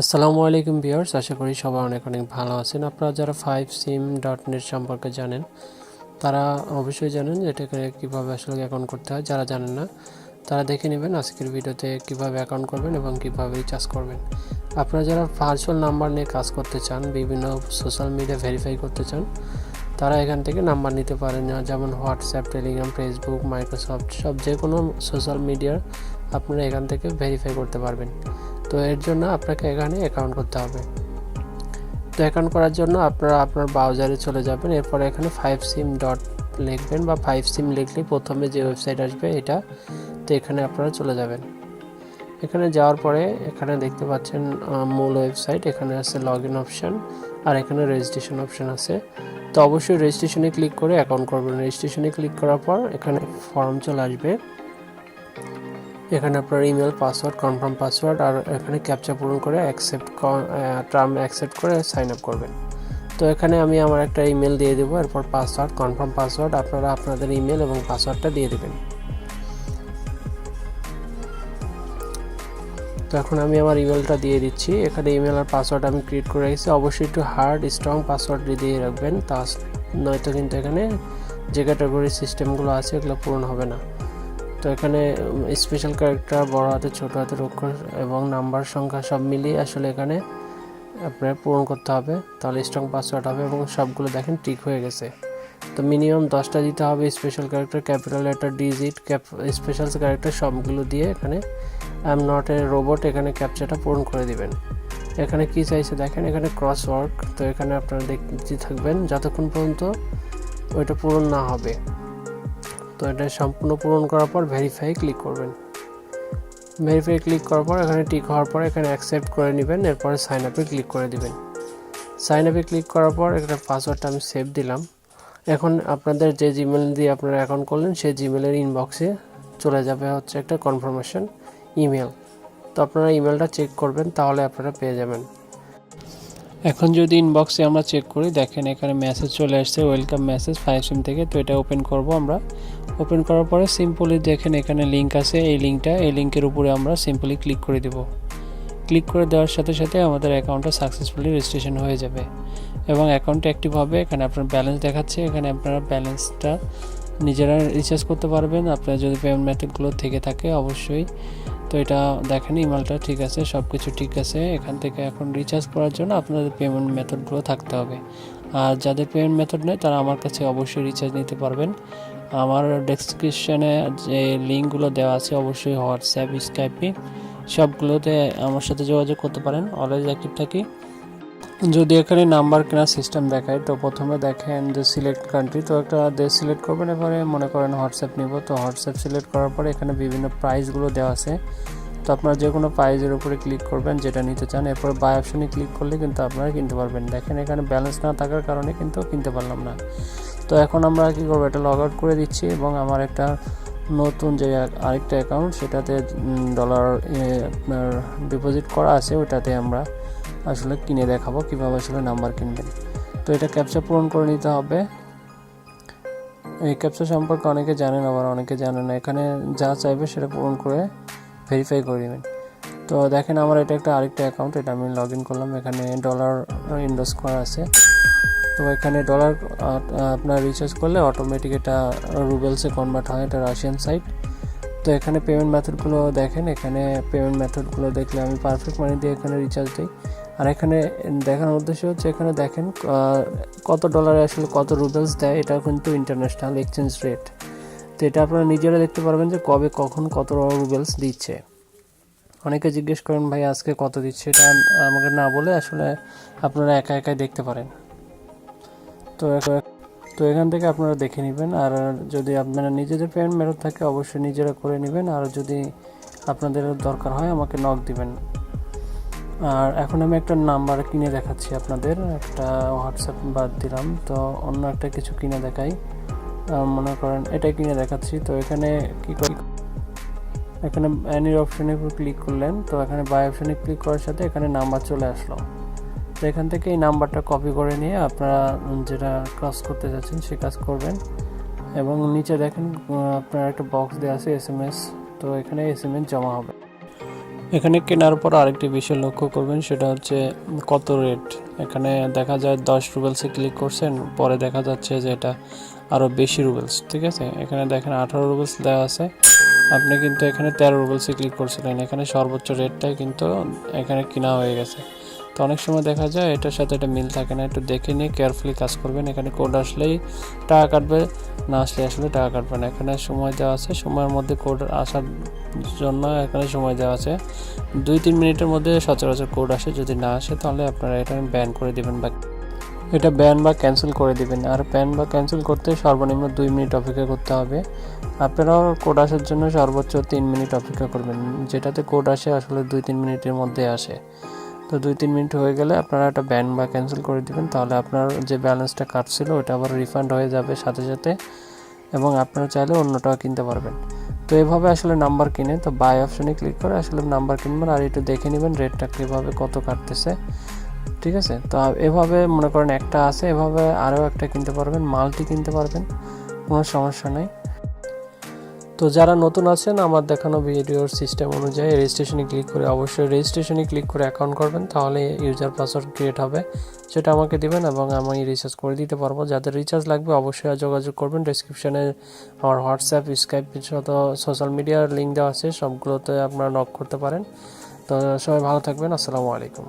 আসসালামু আলাইকুম ভিউয়ার্স, আশা করি সবাই অনেক অনেক ভালো আছেন। আপনারা যারা ফাইভ সিম ডট নেট সম্পর্কে জানেন, তারা অবশ্যই জানেন এটাকে কীভাবে আসলে অ্যাকাউন্ট করতে হয়। যারা জানেন না, তারা দেখে নেবেন আজকের ভিডিওতে কীভাবে অ্যাকাউন্ট করবেন এবং কীভাবে রিচার্জ করবেন। আপনারা যারা ভার্চুয়াল নাম্বার নিয়ে কাজ করতে চান, বিভিন্ন সোশ্যাল মিডিয়া ভেরিফাই করতে চান, তারা এখান থেকে নাম্বার নিতে পারেন। যেমন হোয়াটসঅ্যাপ টেলিগ্রাম ফেসবুক মাইক্রোসফট সব যে কোনো সোশ্যাল মিডিয়ার আপনারা এখান থেকে ভেরিফাই করতে পারবেন। তো এর জন্য আপনাকে এখানে অ্যাকাউন্ট করতে হবে। তো অ্যাকাউন্ট করার জন্য আপনারা আপনার ব্রাউজারে চলে যাবেন, এরপরে এখানে ফাইভ সিম ডট লিখবেন বা ফাইভ সিম লিখলে প্রথমে যে ওয়েবসাইট আসবে এটা, তো এখানে আপনারা চলে যাবেন। এখানে যাওয়ার পরে এখানে দেখতে পাচ্ছেন মূল ওয়েবসাইট এখানে আছে লগ ইন অপশান আর এখানে রেজিস্ট্রেশন অপশান আছে। তো অবশ্যই রেজিস্ট্রেশনে ক্লিক করে অ্যাকাউন্ট করবেন। রেজিস্ট্রেশনে ক্লিক করার পর এখানে ফর্ম চলে আসবে। এখানে আপনার ইমেল পাসওয়ার্ড কনফার্ম পাসওয়ার্ড আর এখানে ক্যাপচা পূরণ করে অ্যাকসেপ্ট টার্ম অ্যাকসেপ্ট করে সাইন আপ করবেন। তো এখানে আমি আমার একটা ইমেল দিয়ে দেবো, এরপর পাসওয়ার্ড কনফার্ম পাসওয়ার্ড আপনারা আপনাদের ইমেল এবং পাসওয়ার্ডটা দিয়ে দেবেন। তো এখন আমি আমার ইমেলটা দিয়ে দিচ্ছি। এখানে ইমেল আর পাসওয়ার্ড আমি ক্রিয়েট করে রেখেছি। অবশ্যই একটু হার্ড স্ট্রং পাসওয়ার্ড দিয়ে রাখবেন। তা নয়তো কিন্তু এখানে যে ক্যাটাগরি সিস্টেমগুলো আছে, এগুলো পূরণ হবে না। তো এখানে স্পেশাল ক্যারেক্টার বড় হাতে, ছোট হাতের অক্ষর এবং নাম্বার সংখ্যা সব মিলিয়ে আসলে এখানে আপনার পূরণ করতে হবে। তাহলে স্ট্রং পাসওয়ার্ড হবে এবং সবগুলো দেখেন ঠিক হয়ে গেছে। তো মিনিমাম দশটা দিতে হবে special character capital letter digit special character সবগুলো দিয়ে এখানে I am not a robot এখানে ক্যাপচাটা পূরণ করে দিবেন। এখানে কি চাইছে দেখেন, এখানে ক্রস ওয়ার্ক তো এখানে আপনারা দেখতে থাকবেন, যতক্ষণ পর্যন্ত ওইটা পূরণ না হবে। তো এটা সম্পূর্ণ পূরণ করার পর ভেরিফাই ক্লিক করবেন। ভেরিফাই ক্লিক করার পর এখানে টিক হওয়ার পর এখানে অ্যাকসেপ্ট করে নেবেন, এরপরে সাইন আপে ক্লিক করে দিবেন। সাইন আপে ক্লিক করার পর এখানে পাসওয়ার্ডটা আমি সেভ দিলাম। এখন আপনাদের যে জিমেল দিয়ে আপনারা অ্যাকাউন্ট করলেন, সেই জিমেলের ইনবক্সে চলে যাবে হচ্ছে একটা কনফার্মেশন ইমেল তো আপনারা ইমেলটা চেক করবেন, তাহলে আপনারা পেয়ে যাবেন। এখন যদি ইনবক্সে আমরা চেক করি, দেখেন এখানে মেসেজ চলে আসছে ওয়েলকাম মেসেজ ফাইভ সিম থেকে, তো এটা ওপেন করব আমরা। ওপেন করার পরে সিম্পলি দেখেন এখানে লিঙ্ক আছে, এই লিঙ্কটা এই লিঙ্কের উপরে আমরা সিম্পলি ক্লিক করে দেব। ক্লিক করে দেওয়ার সাথে সাথে আমাদের অ্যাকাউন্টটা সাকসেসফুলি রেজিস্ট্রেশন হয়ে যাবে। এবং অ্যাকাউন্টটা অ্যাক্টিভ হবে, এখানে আপনার ব্যালেন্স দেখাচ্ছে, এখানে আপনারা ব্যালেন্সটা নিজেরা রিচার্জ করতে পারবেন। আপনার যদি পেমেন্ট মেথডগুলো থেকে থাকে, অবশ্যই। তো এটা দেখেন ইমেলটা ঠিক আছে সব কিছু ঠিক আছে। এখান থেকে এখন রিচার্জ করার জন্য আপনাদের পেমেন্ট মেথডগুলো থাকতে হবে। আর যাদের পেমেন্ট মেথড নেই, তারা আমার কাছে অবশ্যই রিচার্জ নিতে পারবেন। আমার ডেসক্রিপশানে যে লিঙ্কগুলো দেওয়া আছে, অবশ্যই হোয়াটসঅ্যাপ স্কাইপি সবগুলোতে আমার সাথে যোগাযোগ করতে পারেন। অলওয়েজ অ্যাক্টিভ থাকি। যদি এখানে নাম্বার কেনার সিস্টেম দেখায়, তো প্রথমে দেখেন যে সিলেক্ট কান্ট্রি তো একটা দেশ সিলেক্ট করবেন, এবারে মনে করেন হোয়াটসঅ্যাপ নিব। তো হোয়াটসঅ্যাপ সিলেক্ট করার পরে এখানে বিভিন্ন প্রাইসগুলো দেওয়া আছে। তো আপনারা যে কোনো প্রাইজের উপরে ক্লিক করবেন, যেটা নিতে চান। এরপর বাই অপশনে ক্লিক করলে কিন্তু আপনারা কিনতে পারবেন। দেখেন এখানে ব্যালেন্স না থাকার কারণে কিন্তু কিনতে পারলাম না। তো এখন আমরা কী করব এটা লগ আউট করে দিচ্ছি এবং আমার একটা নতুন যে আরেকটা অ্যাকাউন্ট সেটাতে ডলার আপনার ডিপোজিট করা আছে, ওটাতে আমরা আসলে কিনে দেখাবো, কীভাবে আসলে নাম্বার কিনবেন। তো এটা ক্যাপচা পূরণ করে নিতে হবে। এই ক্যাপচা সম্পর্কে অনেকে জানেন, আবার অনেকে জানেন না। এখানে যা চাইবে সেটা পূরণ করে ভেরিফাই করে নেবেন তো দেখেন আমার এটা একটা আরেকটা অ্যাকাউন্ট এটা আমি লগ ইন করলাম। এখানে ডলার ইনভেস্ট করা আছে। তো এখানে ডলার আপনার রিচার্জ করলে অটোমেটিক এটা রুবেলসে কনভার্ট হয়। এটা রাশিয়ান সাইট তো এখানে পেমেন্ট মেথডগুলো দেখেন। এখানে পেমেন্ট মেথডগুলো দেখলে আমি পারফেক্ট মানি দিয়ে এখানে রিচার্জ দিই। আর এখানে দেখানোর উদ্দেশ্য হচ্ছে এখানে দেখেন কত ডলারে আসলে কত রুবেলস দেয়, এটা কিন্তু ইন্টারন্যাশনাল এক্সচেঞ্জ রেট তো এটা আপনারা নিজেরা দেখতে পারবেন যে কবে কখন কত রুবেলস দিচ্ছে। অনেকে জিজ্ঞেস করেন, ভাই, আজকে কত দিচ্ছে? এটা আমাকে না বলে আসলে আপনারা একা একাই দেখতে পারেন। তো তো এখান থেকে আপনারা দেখে নেবেন, আর যদি আপনারা নিজেদের পেমেন্ট মেথড থাকে, অবশ্যই নিজেরা করে নেবেন। আর যদি আপনাদের দরকার হয়, আমাকে নক দিবেন। আর এখন আমি একটা নাম্বার কিনে দেখাচ্ছি আপনাদের। একটা হোয়াটসঅ্যাপ বাদ দিলাম, তো অন্য একটা কিছু কিনে দেখাই। মনে করেন এটা কিনে দেখাচ্ছি, তো এখানে কি এখানে অ্যানির অপশানে ক্লিক করলেন, তো এখানে বাই অপশানে ক্লিক করার সাথে এখানে নাম্বার চলে আসলো। তো এখান থেকে এই নাম্বারটা কপি করে নিয়ে আপনারা যেটা কাজ করতে যাচ্ছেন সে কাজ করবেন। এবং নিচে দেখেন আপনার একটা বক্স দেওয়া আছে এস এম এস তো এখানে এস এম এস জমা হবে। এখানে কেনার পর আরেকটি বিষয় লক্ষ্য করবেন, সেটা হচ্ছে কত রেট এখানে দেখা যায় দশ রুবেলসে ক্লিক করছেন, পরে দেখা যাচ্ছে যে এটা আরও বেশি রুবেলস ঠিক আছে? এখানে দেখেন আঠারো রুবেলস দেওয়া আছে। আপনি কিন্তু এখানে তেরো রুবেলসে ক্লিক করছিলেন। এখানে সর্বোচ্চ রেটটাই কিন্তু এখানে কিনা হয়ে গেছে। তো অনেক সময় দেখা যায় এটার সাথে এটা মিল থাকে না। একটু দেখে নিয়ে কেয়ারফুলি কাজ করবেন। এখানে কোড আসলেই টাকা কাটবে, না আসলে আসলে টাকা কাটবে না। এখানে সময় দেওয়া আছে। সময়ের মধ্যে কোড আসার জন্য এখানে সময় দেওয়া আছে। দুই তিন মিনিটের মধ্যে সচরাচর কোড আসে। যদি না আসে তাহলে আপনারা এটা ব্যান করে দেবেন বা এটা ব্যান বা ক্যান্সেল করে দিবেন। আর ব্যান বা ক্যান্সেল করতে সর্বনিম্ন দুই মিনিট অপেক্ষা করতে হবে। আপনারাও কোড আসার জন্য সর্বোচ্চ তিন মিনিট অপেক্ষা করবেন। যেটাতে কোড আসে আসলে দুই তিন মিনিটের মধ্যে আসে। তো দুই, তিন মিনিট হয়ে গেলে আপনারা একটা ব্যান বা ক্যান্সেল করে দিবেন। তাহলে আপনার যে ব্যালেন্সটা কাটছিল ওটা আবার রিফান্ড হয়ে যাবে সাথে সাথে এবং আপনারা চাইলে অন্যটাও কিনতে পারবেন। তো এভাবে আসলে নাম্বার কিনে, তো বাই অপশনে ক্লিক করে আসলে নাম্বার কিনবেন আর একটু দেখে নেবেন রেটটা কীভাবে কত কাটতেছে। ঠিক আছে? তো এভাবে মনে করেন একটা আছে, এভাবে আরও একটা কিনতে পারবেন মাল্টি কিনতে পারবেন, কোনো সমস্যা নেই। তো যারা নতুন আছেন, আমার দেখানো ভিডিওর সিস্টেম অনুযায়ী রেজিস্ট্রেশনে ক্লিক করে অবশ্যই রেজিস্ট্রেশনে ক্লিক করে অ্যাকাউন্ট করবেন, তাহলে ইউজার পাসওয়ার্ড ক্রিয়েট হবে। সেটা আমাকে দিবেন এবং আমি রিচার্জ করে দিতে পারব। যাদের রিচার্জ লাগবে, অবশ্যই যোগাযোগ করবেন। ডিসক্রিপশানে আমার হোয়াটসঅ্যাপ স্কাইপ যত সোশ্যাল মিডিয়ার লিঙ্ক দেওয়া আছে, সবগুলোতে আপনারা নক করতে পারেন। তো সবাই ভালো থাকবেন। আসসালামু আলাইকুম।